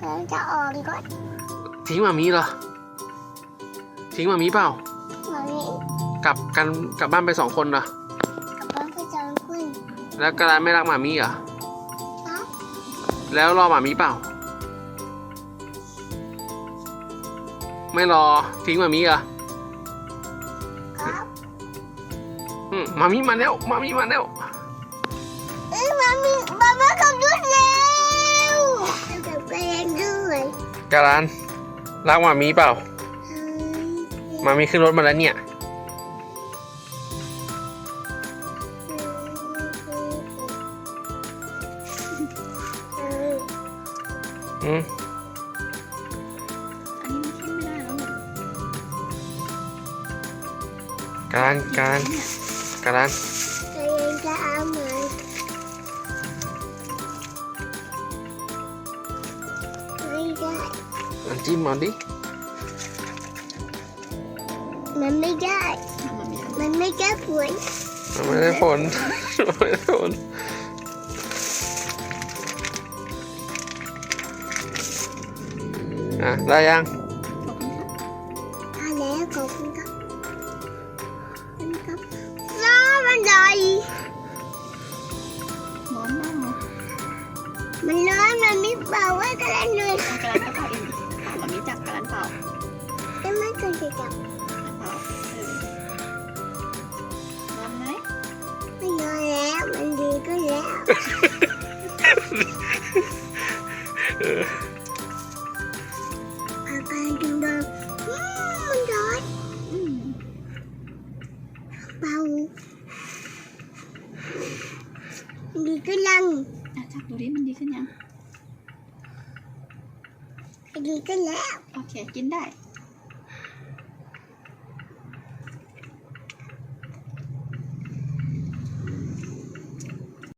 เราจะออกก่อนทิ้งมามีเหรอ ทิ้งมามีเปล่า มามีกลับกันกลับบ้านไปสองคนเหรอ กับบ้านก็จะขึ้นแล้วกระดานไม่รักหมามีเหรอครับแล้วรอหมามีเปล่า ไม่รอทิ้งหมามีเหรอครับอืมหมามีมาแล้วหมามีมาแล้ว เอ้ยมามีมาม่าขับรถเร็ว กระดานรักหมามีเปล่าหมามีขึ้นรถมาแล้วเนี่ย อืมอันนี้มันขึ้นไม่ได้แล้วเนี่ยกระดานกระดานกระดานจะยังจะเอาไหมไม่ได้ น้ำจิ้มมาดิมันไม่ได้ทำมันไม่ได้ มันไม่ได้ผลมันไม่ได้ผลมันไม่ได้ผลอะ ได้ยังขอบคุณค่ะเอาแล้วขอบคุณครับขอบคุณครับน้ามันได้ร้อนมากเลยมันร้อนมันไม่เป่าไว้กันแล้วเลยเอากระด จะไม่เคยจะจับเป่าเออร้อนไ